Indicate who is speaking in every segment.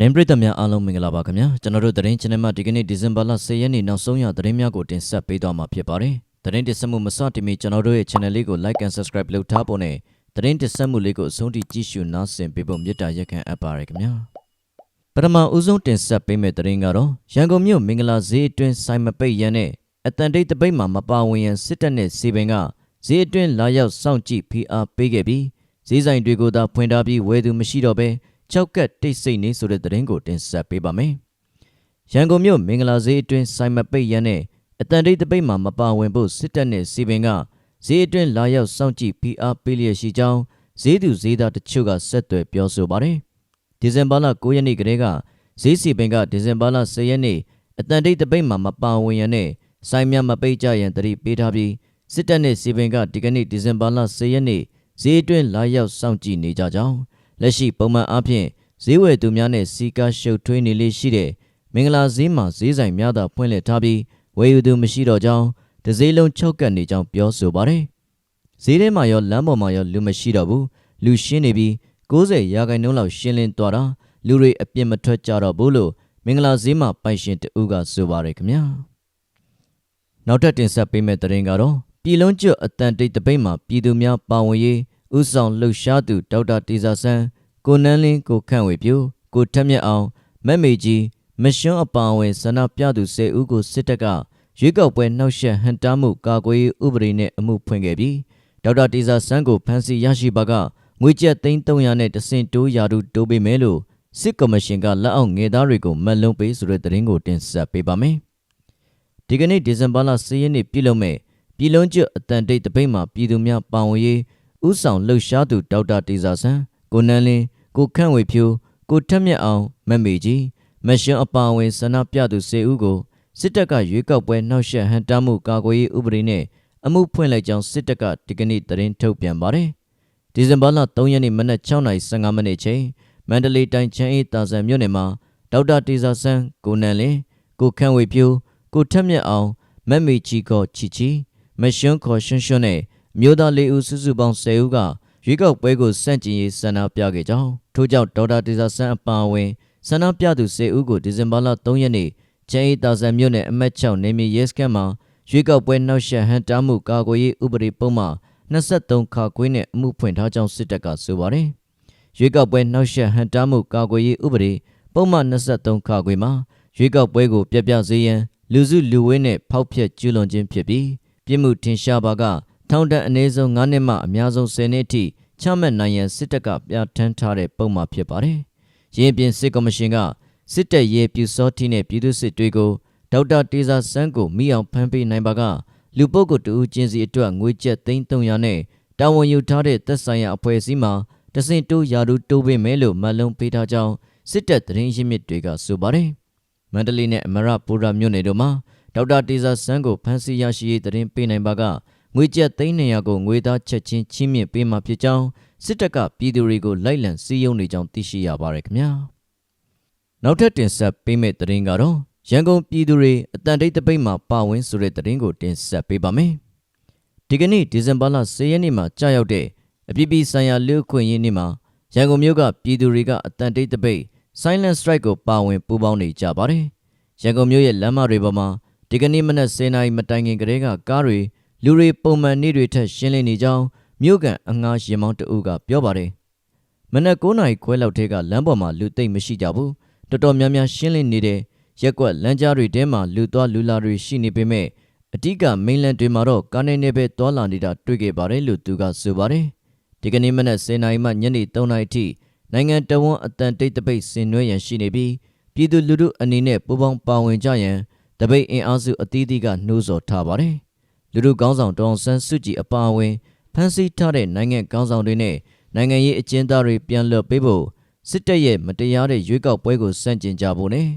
Speaker 1: သတင်းပရိသတ်များအားလုံးမင်္ဂလာပါခင်ဗျာကျွန်တော်တို့သတင်း channel မှာဒီကနေ့ဒီဇင်ဘာလ10ရက်နေ့နောက်ဆုံးရသတင်းများကိုတင်ဆက်ပေးသွားမှာဖြစ်ပါတယ်သတင်းတင်ဆက်မှုမစတင်မီကျွန်တော်တို့ရဲ့ channel လေးကို like and subscribe လုပ်ထားဖို့နဲ့သတင်းတင်ဆက်မှုလေးကိုအဆုံးထိကြည့်ရှုနားဆင်ပေးဖို့မေတ္တာရက်ခံအပ်ပါတယ်ခင်ဗျာပထမဦးဆုံးတင်ဆက်ပေးမယ့်သတင်းကတော့ရန်ကုန်မြို့မင်္ဂလာဈေးအတွင်းဆိုင်မပိတ်ရန်နဲ့အတန်တိတ်တပိတ်မှာမပါဝင်ရန်စစ်တပ်နဲ့စီပင်ကဈေးအတွင်းလာရောက်စောင့်ကြည့်ဖိအားပေးခဲ့ပြီးဈေးဆိုင်တွေကိုသာဖွင့်ထားပြီးဝယ်သူမရှိတော့ဘဲ ကြောက်ကတ်တိတ်ဆိတ်နေဆိုတဲ့သတင်းကိုတင်ဆက်ပေးပါမယ်။ရန်ကုန်မြို့မင်္ဂလာဈေးအတွင်းဆိုင်မပိတ်ရန်နဲ့အတန်တိတ်တပိတ်မှာမပါဝင်ဖို့စစ်တပ်နဲ့စီပင်ကဈေးအတွင်းလာရောက်စောင့်ကြည့်ဖိအားပေးလျက်ရှိကြောင်းဈေးသူဈေးသားတချို့ကဆက်သွယ်ပြောဆိုပါတယ်။ဒီဇင်ဘာလ9ရက်နေ့ကတည်းကဈေးစီပင်ကဒီဇင်ဘာလ10ရက်နေ့အတန်တိတ်တပိတ်မှာမပါဝင်ရန်နဲ့ဆိုင်များမပိတ်ကြရန်တတိပေးထားပြီးစစ်တပ်နဲ့စီပင်ကဒီကနေ့ဒီဇင်ဘာလ10ရက်နေ့ဈေးအတွင်းလာရောက်စောင့်ကြည့်နေကြကြောင်း လက်ရှိပုံမှန်အားဖြင့်ဈေးဝယ်သူများနဲ့စီကားရှုပ်ထွေးနေလေရှိတဲ့မင်္ဂလာဈေးမှာဈေးဆိုင်များသာဖွင့်လှစ်ထားပြီးဝယ်ယူသူမရှိတော့ကြောင်းဒဈေးလုံးချုပ်ကပ်နေကြောင်းပြောဆိုပါတယ်။ဈေးထဲမှာရောလမ်းပေါ်မှာရောလူမရှိတော့ဘူးလူရှင်းနေပြီး90ရာခိုင်နှုန်းလောက်ရှင်းလင်းသွားတာလူတွေအပြစ်မထွက်ကြတော့ဘူးလို့မင်္ဂလာဈေးမှာပိုင်ရှင်တဦးကဆိုပါတယ်ခင်ဗျာ။နောက်ထပ်တင်ဆက်ပေးမယ့်သတင်းကတော့ပြည်လုံးကျွတ်အတန်တိတ်တပိတ်မှာပြည်သူများပါဝင်ရေး ဥဆောင်လှုပ်ရှားသူဒေါက်တာတေဇာဆန်းကိုနန်းလင်းကိုခန့်ဝေပြိုကိုထက်မြက်အောင်မက်မေကြီးမရှွန်းအပါအဝင်ဆန္ဒပြသူ၁၀ဦးကိုစစ်တပ်ကရွေးကောက်ပွဲနှောက်ယှက်ဟန်တားမှုကာကွယ်ရေးဥပဒေနဲ့အမှုဖွင့်ခဲ့ပြီးဒေါက်တာတေဇာဆန်းကိုဖမ်းဆီးရရှိပါကငွေကျပ်သိန်း300နဲ့တဆင့်တိုးရာထူးတိုးပေးမယ်လို့စစ်ကော်မရှင်ကလက်အောက်ငယ်သားတွေကိုမက်လုံးပေးဆိုတဲ့သတင်းကိုတင်ဆက်ပေးပါမယ်။ဒီကနေ့ဒီဇင်ဘာလ10ရက်နေ့ပြည်လုံးမဲ့ပြည်လုံးကျွတ်အတန်တိတ်တပိတ်မှာပြည်သူများပါဝင်ရေး ဥဆောင်လှုပ်ရှားသူဒေါက်တာတေဇာဆန်းကိုနန်းလင်းကိုခန့်ဝေဖြိုးကိုထက်မြက်အောင်မက်မေကြီးမရှွန်းအပါအဝင်ဆန္ဒပြသူ၁၀ဦးကိုစစ်တပ်ကရွေးကောက်ပွဲနှောက်ယှက်ဟန်တားမှုကာကွယ်ရေးဥပဒေနဲ့အမှုဖွင့်လိုက်ကြောင်းစစ်တပ်ကဒီကနေ့သတင်းထုတ်ပြန်ပါတယ်။ဒီဇင်ဘာလ3ရက်နေ့မနက်6:15မိနစ်ချိန်မန္တလေးတိုင်းချမ်းအေးတာဆန်မြို့နယ်မှာဒေါက်တာတေဇာဆန်းကိုနန်လင်းကိုခန့်ဝေဖြိုးကိုထက်မြက်အောင်မက်မေကြီးကောချီချီမရှွန်းခေါ်ရှွန်းရှွန်းနဲ့ မြို့သား၄ဦးစုစုပေါင်း10ဦးကရွေးကောက်ပွဲကိုစန့်ကျင်ရေးဆန္ဒပြခဲ့ကြောင်းထို့ကြောင့်ဒေါက်တာတေဇာဆန်းအပါအဝင်ဆန္ဒပြသူ10ဦးကိုဒီဇင်ဘာလ3ရက်နေ့ချမ်းအေးတာဆန်မြို့နယ်အမတ်6နေမြေရဲစခန်းမှာရွေးကောက်ပွဲနှောက်ယှက်ဟန်တားမှုကာကွယ်ရေးဥပဒေပုံမှန်23ခါခွေးနဲ့အမှုဖွင့်ထားကြောင်းစစ်တပ်ကဆိုပါတယ်။ရွေးကောက်ပွဲနှောက်ယှက်ဟန်တားမှုကာကွယ်ရေးဥပဒေပုံမှန်23ခါခွေးမှာရွေးကောက်ပွဲကိုပြပြစေရန်လူစုလူဝေးနဲ့ဖောက်ဖျက်ကျူးလွန်ခြင်းဖြစ်ပြီး ပြစ်မှုထင်ရှားပါက ထောင်ဒဏ်အနည်းဆုံး9နှစ်မှအများဆုံး10နှစ်အထိချမှတ်နိုင်ရန်စစ်တပ်ကပြဋ္ဌာန်းထားတဲ့ပုံမှာဖြစ်ပါတယ်။ရင်းပြင်စစ်ကော်မရှင်ကစစ်တပ်ရဲ့ပြူစောတိနဲ့ပြည်သူစစ်တွေကိုဒေါက်တာတေဇာဆန်းကိုမိအောင်ဖမ်းပေးနိုင်ပါကလူပုဂ္ဂိုလ်တူချင်းစီအတွက်ငွေကျပ်သိန်း300နဲ့တာဝန်ယူထားတဲ့သက်ဆိုင်ရာအဖွဲ့အစည်းမှတဆင့်တိုးရာထူးတိုးပေးမယ်လို့မတ်လုံးပေးထားကြောင်းစစ်တပ်သတင်းရင်းမြစ်တွေကဆိုပါတယ်။မန္တလေးနဲ့အမရပူရာမြို့နယ်တို့မှာဒေါက်တာတေဇာဆန်းကိုဖမ်းဆီးရရှိရေးသတင်းပေးနိုင်ပါက ငွေကျပ်သိန်း200ကိုငွေသားချက်ချင်းချီးမြှင့်ပေးမှာဖြစ်ကြောင်းစစ်တပ်ကပြည်သူတွေကိုလိုက်လံစည်းရုံးနေကြောင်းသိရှိရပါတယ်ခင်ဗျာနောက်ထပ်တင်ဆက်ပေးမယ့်သတင်းကတော့ရန်ကုန်ပြည်သူတွေအတန်တိတ်တပိတ်မှာပါဝင်ဆိုတဲ့သတင်းကိုတင်ဆက်ပေးပါမယ်ဒီကနေ့ဒီဇင်ဘာလ10ရက်နေ့မှာကြာရောက်တဲ့အပြည်ပြည်ဆိုင်ရာလူ့အခွင့်အရေးနေ့မှာရန်ကုန်မြို့ကပြည်သူတွေကအတန်တိတ်တပိတ် Silent Strike ကိုပါဝင်ပူးပေါင်းနေကြပါတယ်ရန်ကုန်မြို့ရဲ့လမ်းမတွေပေါ်မှာဒီကနေ့မနက်10:00နာရီမတိုင်ခင်ကတည်းကကားတွေ လူတွေပုံမှန်နေ့တွေထက်ရှင်းလင်းနေကြောင်းမြို့ကန်အငားရင်မောင်းတအုပ်ကပြောပါတယ်။မနက်9နာရီခွဲလောက်ထဲကလမ်းပေါ်မှာလူသိမ့်မရှိကြဘူး။တော်တော်များများရှင်းလင်းနေတဲ့ရက်ကွက်လမ်းကြားတွေထဲမှာလူသွားလူလာတွေရှိနေပေမဲ့အတိကမိန်လန်တွေမှာတော့ကားနေနေပဲတွာလာနေတာတွေ့ခဲ့ပါတယ်လို့သူကဆိုပါတယ်။ဒီကနေ့မနက်10နာရီမှညနေ3နာရီထိနိုင်ငံတော်ဝန်အတန်တိတ်တပိတ်ဆင်နွှဲရန်ရှိနေပြီးပြည်သူလူထုအနေနဲ့ပူးပေါင်းပါဝင်ကြရန်တပိတ်အင်အားစုအသီးသီးကနှိုးဆော်ထားပါတယ်။ လူလူကောင်းဆောင်တောင်ဆန်းစုကြည်အပါအဝင်ဖမ်းဆီးထားတဲ့နိုင်ငံကောင်းဆောင်တွေနဲ့နိုင်ငံရေးအကျဉ်းသားတွေပြန်လွှတ်ပေးဖို့စစ်တပ်ရဲ့မတရားတဲ့ရွေးကောက်ပွဲကိုစန့်ကျင်ကြဖို့နဲ့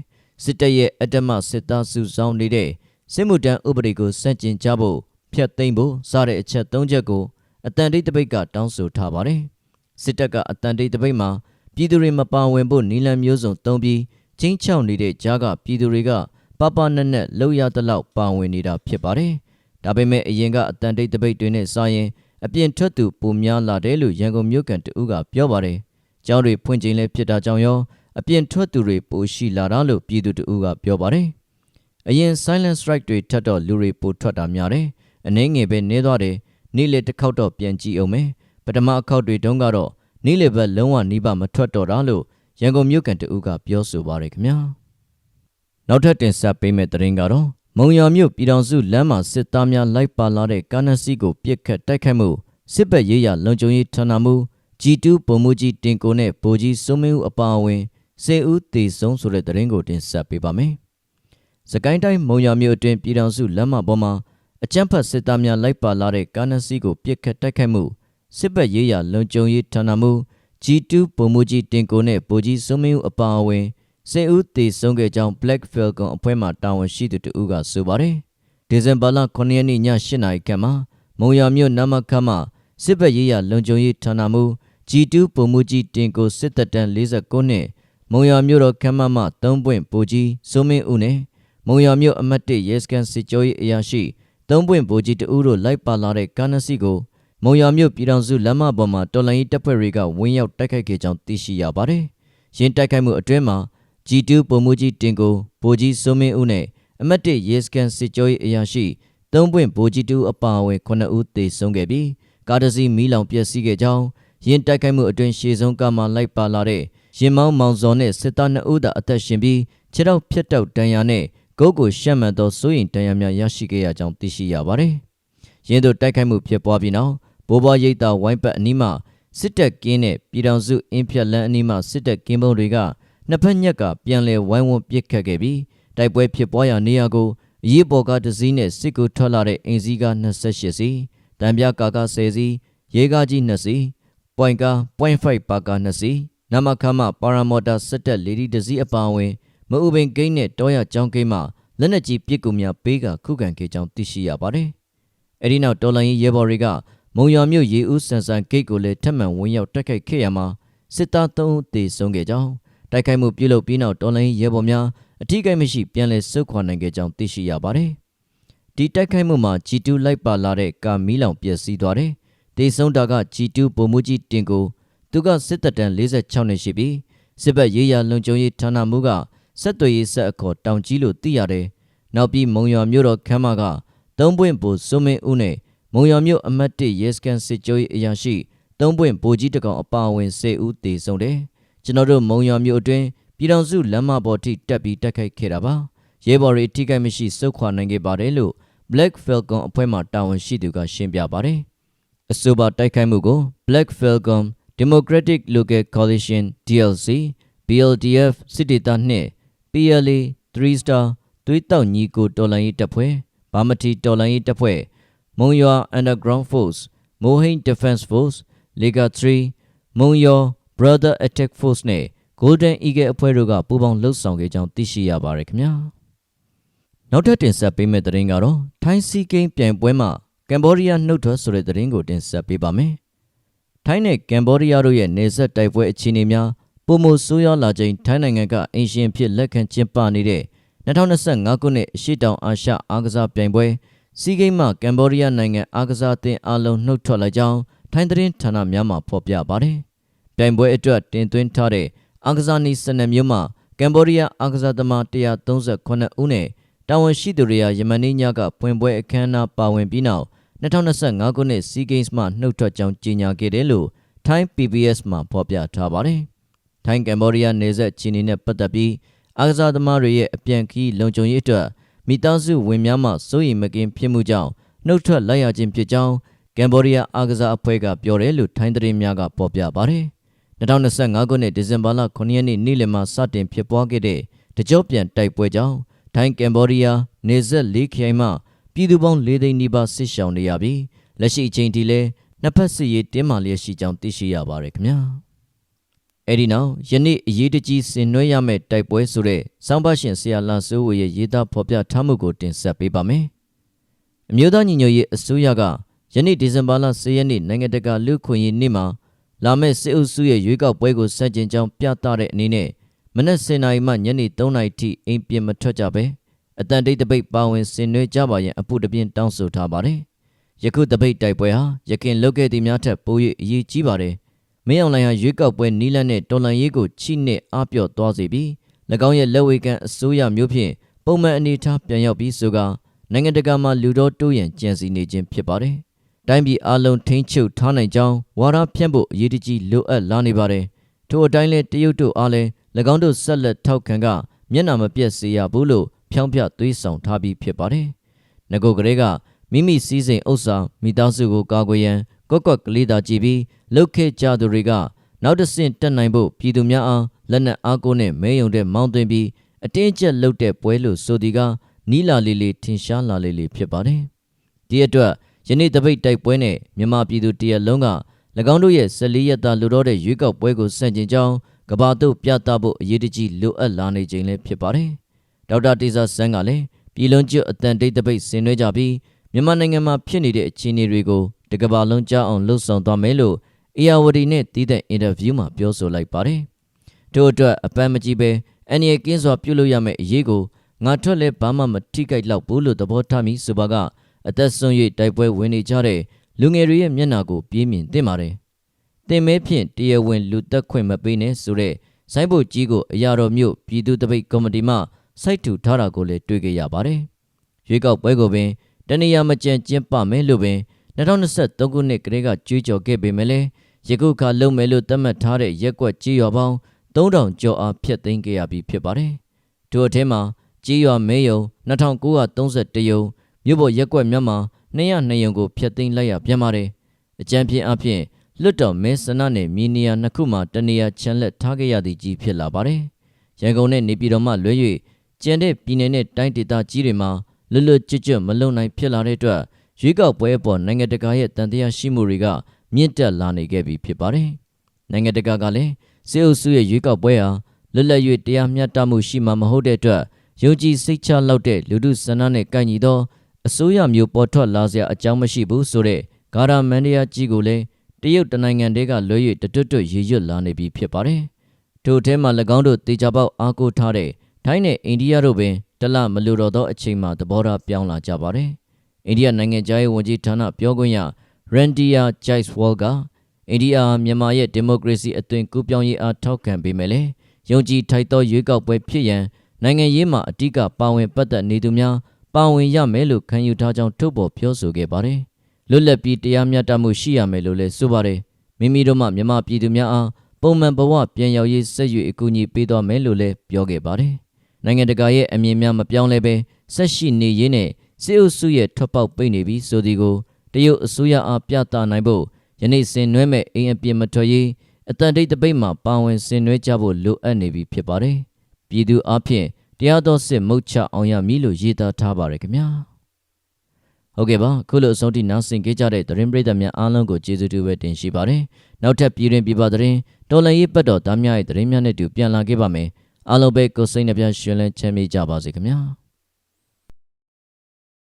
Speaker 1: စစ်တပ်ရဲ့အတ္တမစစ်သားစုဆောင်နေတဲ့စစ်မှုထမ်းဥပဒေကိုစန့်ကျင်ကြဖို့ဖျက်သိမ်းဖို့စတဲ့အချက်၃ချက်ကိုအတန်တိတ်တပိတ်ကတောင်းဆိုထားပါတယ်စစ်တပ်ကအတန်တိတ်တပိတ်မှာပြည်သူတွေမပါဝင်ဖို့နီလန်မျိုးစုံသုံးပြီးချင်းချောက်နေတဲ့ကြားကပြည်သူတွေကပပနက်နက်လှုပ်ရသလောက်ပါဝင်နေတာဖြစ်ပါတယ် ဒါပေမဲ့အရင်ကအတန်တိတ်တပိတ်တွေနဲ့စာရင်အပြင်ထွက်သူပုံများလာတယ်လို့ရန်ကုန်မြို့ကန်တဦးကပြောပါတယ်။ကျောင်းတွေဖွင့်ချိန်လည်းဖြစ်တာကြောင့်ရောအပြင်ထွက်သူတွေပိုရှိလာတာလို့ပြည်သူတဦးကပြောပါတယ်။အရင် silent strike တွေထပ်တော့လူတွေပိုထွက်တာများတယ်။အနှင်းငယ်ပဲနေသွားတယ်။နေ့လေတစ်ခေါက်တော့ပြန်ကြည့်အောင်မယ်။ပထမအခေါက်တွေတုန်းကတော့နေ့လေဘက်လုံးဝနီးပါမထွက်တော့တာလို့ရန်ကုန်မြို့ကန်တဦးကပြောဆိုပါတယ်ခင်ဗျာ။နောက်ထပ်တင်ဆက်ပေးမယ့်သတင်းကတော့ မုံရွာမြို့ပြည်တော်စုလမ်းမှာစစ်သားများလိုက်ပါလာတဲ့ကားနစီကိုပြစ်ခတ်တိုက်ခိုက်မှုစစ်ဘက်ရေးရလုံခြုံရေးဌာနမှု G2 ပုံမှုကြီးတင်ကိုနဲ့ဗိုလ်ကြီးစိုးမင်းဦးအပါအဝင်စေဦးတေဆုံးဆိုတဲ့သတင်းကိုတင်ဆက်ပေးပါမယ်။စကိုင်းတိုင်းမုံရွာမြို့အတွင်းပြည်တော်စုလမ်းမပေါ်မှာအကြမ်းဖက်စစ်သားများလိုက်ပါလာတဲ့ကားနစီကိုပြစ်ခတ်တိုက်ခိုက်မှုစစ်ဘက်ရေးရလုံခြုံရေးဌာနမှု G2 ပုံမှုကြီးတင်ကိုနဲ့ဗိုလ်ကြီးစိုးမင်းဦးအပါအဝင် စေဦးတေဆုံးခဲ့ကြောင်း Black Falcon အဖွဲ့မှတာဝန်ရှိသူတဦးကဆိုပါတယ်။ဒီဇင်ဘာလ9ရက်နေ့ည8:00နာရီခန့်မှာမုံရွာမြို့နမခမ်းမှာစစ်ဘက်ရေးရလုံခြုံရေးဌာနမှု G2 ပုံမှုကြီးတင်ကိုစစ်တပ်တန်း49နှစ်မုံရွာမြို့တော်ခမ်းမမှ3ပွင့်ပူကြီးစိုးမင်းဦးနဲ့မုံရွာမြို့အမတ်1ရဲစခန်းစစ်ကြောရေးအရာရှိ3ပွင့်ပူကြီးတဦးတို့လိုက်ပါလာတဲ့ကားနစီကိုမုံရွာမြို့ပြည်ထောင်စုလမ်းမပေါ်မှာတော်လိုင်းတပ်ဖွဲ့တွေကဝင်းရောက်တိုက်ခိုက်ခဲ့ကြောင်းသိရှိရပါတယ်။ရင်းတိုက်ခိုက်မှုအတွင်းမှာ G2 ပုံမှုကြီးတင်ကိုဗိုလ်ကြီးစိုးမင်းဦးနဲ့အမတ်1ရဲစခန်းစစ်ကြောရေးအရာရှိ3ပွင့်ဗိုလ်ကြီးတူအပါအဝင်9ဦးသေဆုံးခဲ့ပြီးကားတစ်စီးမီးလောင်ပျက်စီးခဲ့ကြောင်းရင်းတိုက်ခိုက်မှုအတွင်းရှေ့ဆုံးကမှလိုက်ပါလာတဲ့ရင်မောင်းမောင်စော်နဲ့စစ်သား2ဦးသာအသက်ရှင်ပြီးခြေထောက်ဖြတ်တောက်တန်ရာနဲ့ဂုတ်ကိုရှက်မှန်သောစိုးရင်တန်ရာများရရှိခဲ့ရကြောင်းသိရှိရပါတယ်။ရင်းတို့တိုက်ခိုက်မှုဖြစ်ပွားပြီးနောက်ဘိုးဘွားရိပ်သာဝိုင်းပတ်အနီးမှစစ်တပ်ကင်းနဲ့ပြည်ထောင်စုအင်းဖြတ်လန်းအနီးမှစစ်တပ်ကင်းပုံတွေက နှစ်ဖက်ညက်ကပြန်လည်ဝိုင်းဝန်းပစ်ခတ်ခဲ့ပြီးတိုက်ပွဲဖြစ်ပွားရာနေရာကိုအရေးပေါ်ကားတစ်စီးနဲ့စစ်ကူထွက်လာတဲ့အင်စည်းကား28စီးတံပြကားကား10စီးရဲကားကြီး2စီးပွိုင်ကား0.5ပါကား2စီးနမခမပါရာမော်တာစစ်တပ်လေဒီတစ်စီးအပါအဝင်မအူပင်ဂိမ်းနဲ့တောရကျောင်းဂိမ်းမှာလက်နက်ကြီးပစ်ကူများပေးကခုခံခဲ့ကြောင်းသိရှိရပါတယ်။အဲဒီနောက်တော်လိုင်းရဲဘော်တွေကမုံရွာမြို့ရေဦးစန်ဆန်ဂိတ်ကိုလည်းထပ်မံဝင်ရောက်တိုက်ခိုက်ခဲ့ရမှာစစ်သား3ဦးသေဆုံးခဲ့ကြောင်း တိုက်ခိုက်မှုပြုလုပ်ပြီးနောက်တော်လိုင်းရဲဘော်များအထူးကိမရှိပြန်လည်ဆုတ်ခွာနိုင်ခဲ့ကြောင်းသိရှိရပါတယ်။ဒီတိုက်ခိုက်မှုမှာ G2 လိုက်ပါလာတဲ့ကာမီလောင်ပျက်စီးသွားတယ်။ဒေဆုံးတာက G2 ပုံမှုကြီးတင်ကိုသူကစစ်တပ်တန်း46နှစ်ရှိပြီးစစ်ဘက်ရေးရလုံခြုံရေးဌာနမှူးကဆက်သွယ်ရေးဆက်အခေါ်တောင်ကြီးလို့သိရတယ်။နောက်ပြီးမုံရွာမြို့တော်ခမ်းမကသုံးပွင့်ဘူစွမင်းဦးနဲ့မုံရွာမြို့အမတ်1ရဲစကန်စစ်ကြောရေးအရာရှိသုံးပွင့်ဘူကြီးတကောင်အပါအဝင်10ဦးသေဆုံးတယ်။ ကျွန်တော်တို့မုံရွာမြို့အတွင်းပြည်တော်စုလမ်းမပေါ်ထိတက်ပြီးတိုက်ခိုက်ခဲ့တာပါ။ရဲဘော်တွေထိခိုက်မရှိစုခွာနိုင်ခဲ့ပါတယ်လို့ Black Falcon အဖွဲ့မှတာဝန်ရှိသူကရှင်းပြပါတယ်။အဆိုပါတိုက်ခိုက်မှုကို Black Falcon Democratic Local Coalition DLC BLDF စစ်ဒေသနှင့် PLA 3 Star သွေးတောက်ညီကိုတော်လိုင်းရေးတပ်ဖွဲ့ဗာမတီတော်လိုင်းရေးတပ်ဖွဲ့မုံရွာ Underground Force မိုဟိန် Defense Force Lega 3မုံရွာ Brother Attack Force နဲ့ Golden Eagle အဖွဲ့တို့ကပူးပေါင်းလှုပ်ဆောင်ခဲ့ကြောင်းသိရှိရပါတယ်ခင်ဗျာနောက်ထပ်တင်ဆက်ပေးမယ့်သတင်းကတော့ထိုင်းစီကိန်းပြိုင်ပွဲမှာကမ်ဘောဒီးယားနှုတ်ထွက်ဆိုတဲ့သတင်းကိုတင်ဆက်ပေးပါမယ်ထိုင်းနဲ့ကမ်ဘောဒီးယားတို့ရဲ့နေဆက်တိုက်ပွဲအခြေအနေများပုံမဆိုးရွားလာချိန်ထိုင်းနိုင်ငံကအင်ရှင်ဖြစ်လက်ခံကျင်းပနေတဲ့2025ခုနှစ်အရှိတောင်အာရှအားကစားပြိုင်ပွဲစီဂိမ်းမှာကမ်ဘောဒီးယားနိုင်ငံအားကစားအသင်းအလုံးနှုတ်ထွက်လိုက်ကြောင်းထိုင်းသတင်းဌာနများမှဖော်ပြပါတယ်။ ပြိုင်ပွဲအတွက်တင်သွင်းထားတဲ့အားကစားနည်းစနစ်မျိုးမှာကမ်ဘောဒီးယားအားကစားသမား138ဦးနဲ့တာဝန်ရှိသူတွေဟာယမန်နေ့ညကပွင့်ပွဲအခမ်းအနားပါဝင်ပြီးနောက်2025ခုနှစ် SEA Games မှာနှုတ်ထွက်ကြောင်းကြေညာခဲ့တယ်လို့ Thai PBS မှာဖော်ပြထားပါတယ်။ထိုင်းကမ်ဘောဒီးယားနေဆက်ချီနီနဲ့ပတ်သက်ပြီးအားကစားသမားတွေရဲ့အပြန်ခီးလုံခြုံရေးအတွက်မိသားစုဝင်များမှစိုးရိမ်မကင်းဖြစ်မှုကြောင့်နှုတ်ထွက်လိုက်ရခြင်းဖြစ်ကြောင်းကမ်ဘောဒီးယားအားကစားအဖွဲ့ကပြောတယ်လို့ထိုင်းသတင်းများကဖော်ပြပါတယ်။ 2025ခုနှစ်ဒီဇင်ဘာလ9ရက်နေ့နေ့လယ်မှာစတင်ဖြစ်ပွားခဲ့တဲ့တကြော့ပြန်တိုက်ပွဲကြောင့်ထိုင်းကမ်ဘောဒီးယားနေဆက်လေးခရိုင်မှပြည်သူပေါင်း၄သိန်းနီးပါးဆစ်ရှောင်နေရပြီးလက်ရှိအချိန်ထိလည်းနှစ်ဖက်စစ်ရေးတင်းမာလျက်ရှိကြောင်းသိရှိရပါတယ်ခင်ဗျာအဲ့ဒီနောက်ယနေ့အရေးတကြီးဆင်နွှဲရမယ့်တိုက်ပွဲဆိုတဲ့စောင်းပါရှင်ဆရာလန်စိုးဝေရဲ့ရေးသားဖော်ပြထားမှုကိုတင်ဆက်ပေးပါမယ်အမျိုးသားညီညွတ်ရေးအစိုးရကယနေ့ဒီဇင်ဘာလ10ရက်နေ့နိုင်ငံတကာလူခွင့်ရေးနေ့မှာ လာမယ့်စစ်အုပ်စုရဲ့ရွေးကောက်ပွဲကိုစတင်ကြောင်းပြသတဲ့အနေနဲ့မနက်10:00နာရီမှညနေ3:00နာရီထိအိမ်ပြင်မထွက်ကြပဲအတန်တိတ်တပိတ်ပါဝင်ဆင်နွှဲကြပါရန်အပုတပြင်းတောင်းဆိုထားပါတယ်။ယခုတပိတ်တိုက်ပွဲဟာယခင်လုပ်ခဲ့သည့်များထက်ပို၍အရေးကြီးပါတယ်မင်းအောင်လှိုင်ဟာရွေးကောက်ပွဲနီးလန်းတဲ့တော်လှန်ရေးကိုချိနဲ့အားပြော့သွားစေပြီး၎င်းရဲ့လက်ဝဲကန်အစိုးရမျိုးဖြင့်ပုံမှန်အနေအထားပြန်ရောက်ပြီးဆိုကနိုင်ငံတကာမှာလူတော်တိုးရန်ကြံစီနေခြင်းဖြစ်ပါတယ်။ တိုင်းပြည်အလုံးထိန်းချုပ်ထားနိုင်ကြောင်းဝါဒဖြန့်ဖို့အရေးတကြီးလိုအပ်လာနေပါတယ်။ထို့အတိုင်းလဲတရုတ်တို့အားလဲ၎င်းတို့ဆက်လက်ထောက်ခံကမျက်နှာမပြတ်စေရဘူးလို့ဖြောင်းပြသွေးဆောင်ထားပြီးဖြစ်ပါတယ်။ငကိုကလေးကမိမိစည်းစိမ်ဥစ္စာမိသားစုကိုကာကွယ်ရန်ကွက်ကွက်ကလေးသာကြည့်ပြီးလှုပ်ခဲကြသူတွေကနောက်တစ်ဆင့်တက်နိုင်ဖို့ပြည်သူများအားလက်နက်အားကိုးနဲ့မဲယုံတဲ့မောင်းသွင်းပြီးအတင်းကျပ်လှုပ်တဲ့ပွဲလို့ဆိုဒီကနီလာလေးလေးထင်ရှားလာလေးလေးဖြစ်ပါတယ်။ဒီအတွက် ယနေ့တပိတ်တိုက်ပွဲနဲ့မြန်မာပြည်သူတရက်လုံးက၎င်းတို့ရဲ့14ရက်သားလူတော်တဲ့ရွေးကောက်ပွဲကိုစန့်ကျင်ကြောင်းကဘာတို့ပြသဖို့အရေးတကြီးလိုအပ်လာနေခြင်းလည်းဖြစ်ပါတယ်။ဒေါက်တာတေဇာဆန်းကလည်းပြည်လုံးကျွတ်အတန်တိတ်တပိတ်ဆင်နွှဲကြပြီးမြန်မာနိုင်ငံမှာဖြစ်နေတဲ့အခြေအနေတွေကိုတကဘာလုံးကြားအောင်လှုပ်ဆောင်သွားမယ်လို့အေယာဝတီနဲ့တည်တဲ့အင်တာဗျူးမှာပြောဆိုလိုက်ပါတယ်။တို့အတွက်အပန်းမကြည့်ပဲအန်ရီကင်းစွာပြုလုပ်ရမယ့်အရေးကိုငါထွက်လဲဘာမှမထိကြိုက်လောက်ဘူးလို့သဘောထားမိဆိုပါက အသက်ဆုံး၍တိုက်ပွဲဝင်နေကြတဲ့လူငယ်တွေရဲ့မျက်နှာကိုပြေးမြင်တင်ပါတယ်။တင်မဲဖြင့်တရားဝင်လူသက်ခွင့်မပေးနဲ့ဆိုတဲ့ဆိုင်းဘုတ်ကြီးကိုအရာတော်မြို့ပြည်သူ့တပိတ်ကော်မတီမှစိုက်ထူထားတာကိုလည်းတွေ့ကြရပါတယ်။ရွေးကောက်ပွဲကိုပင်တနည်းမကြံကျင်းပမယ်လို့ပင်2023ခုနှစ်ကလေးကကြွေးကြော်ခဲ့ပေမဲ့လည်းယခုခါလုံမယ်လို့သတ်မှတ်ထားတဲ့ရက်ကွက်ကြီးရွာပေါင်း3000ကျော်အားဖျက်သိမ်းခဲ့ရပြီးဖြစ်ပါတယ်။ထို့အထက်မှာကြီးရွာမဲယုံ2931ယုံ မြို့ပေါ်ရက်ကွက်များမှာ202ယုံကိုဖျက်သိမ်းလိုက်ရပြန်ပါတယ်။အကြံပြင်းအဖြစ်လွတ်တော်မဲဆန္ဒနယ်မြေနေရာနှစ်ခုမှာတနေရာချန်လက်ထားခဲ့ရသည့်ကြီးဖြစ်လာပါတယ်။ရန်ကုန်နဲ့နေပြည်တော်မှလွဲ၍ကျန်တဲ့ပြည်နယ်နဲ့တိုင်းဒေသကြီးတွေမှာလွတ်လွတ်ကျွတ်ကျွတ်မလုံနိုင်ဖြစ်လာတဲ့အတွက်ရွေးကောက်ပွဲအပေါ်နိုင်ငံတကာရဲ့တန်တရားရှိမှုတွေကမြင့်တက်လာနေခဲ့ပြီဖြစ်ပါတယ်။နိုင်ငံတကာကလည်းစေအုပ်စုရဲ့ရွေးကောက်ပွဲဟာလွတ်လပ်၍တရားမျှတမှုရှိမှာမဟုတ်တဲ့အတွက်ယုံကြည်စိတ်ချလောက်တဲ့လူထုဆန္ဒနဲ့ကိုက်ညီသော အစိုးရမျိုးပေါ်ထွက်လာစရာအကြောင်းမရှိဘူးဆိုတဲ့ဂါရမန်ဒယာကြီးကိုလည်းတရုတ်တနိုင်ငံတည်းကလွှဲ၍တတွတ်တွတ်ရေရွတ်လာနေပြီဖြစ်ပါတယ်။ထို့ထဲမှာ၎င်းတို့တေချာပေါက်အားကိုးထားတဲ့ထိုင်းနဲ့အိန္ဒိယတို့ပင်တလမလိုတော့သောအချိန်မှာသဘောထားပြောင်းလာကြပါတယ်။အိန္ဒိယနိုင်ငံသားရေးဝန်ကြီးဌာနပြောခွင့်ရရန်ဒီယာဂျိုက်စ်ဝေါလ်ကအိန္ဒိယမြန်မာရဲ့ဒီမိုကရေစီအသွင်ကူးပြောင်းရေးအားထောက်ခံပေးမယ်လေ။ယုံကြည်ထိုက်သောရွေးကောက်ပွဲဖြစ်ရန်နိုင်ငံရေးမှာအဓိကပါဝင်ပတ်သက်နေသူများ ပါဝင်ရမယ်လို့ခံယူထားကြောင်းထုတ်ပေါ်ပြောဆိုခဲ့ပါတယ်။လွတ်လပ်ပြီးတရားမျှတမှုရှိရမယ်လို့လည်းဆိုပါတယ်။မိမိတို့မှမြန်မာပြည်သူများအားပုံမှန်ဘဝပြန်ရောက်ရေးဆက်ရွေအကူအညီပေးသွားမယ်လို့လည်းပြောခဲ့ပါတယ်။နိုင်ငံတကာရဲ့အမြင်များမပြောင်းလဲပဲဆက်ရှိနေရေးနဲ့စစ်အုပ်စုရဲ့ထွက်ပေါက်ပိတ်နေပြီးဆိုဒီကိုတရုတ်အစိုးရအားပြသနိုင်ဖို့ယနေ့ဆင်နွှဲမဲ့အိမ်အပြစ်မထွက်ရေးအတန်တိတ်တပိတ်မှာပါဝင်ဆင်နွှဲကြဖို့လိုအပ်နေပြီဖြစ်ပါတယ်။ပြည်သူအဖြစ် တရားတော်စစ်မုတ်ချအောင်ရမည်လို့ရေးသားထားပါတယ်ခင်ဗျာဟုတ်ကဲ့ပါခုလိုအဆုံးထိနားဆင်ကြကြတဲ့သတင်းပရိသတ်များအားလုံးကိုကျေးဇူးတင်ပဲတင်ရှိပါတယ်နောက်ထပ်ပြည်တွင်ပြည်ပသတင်းတော်လန်ရေးပတ်တော်သားများရဲ့သတင်းများနဲ့တူပြန်လာခဲ့ပါမယ်အားလုံးပဲကိုစိတ်နှပြရှင်လန်းချမ်းမြေ့ကြပါစေခင်ဗျာ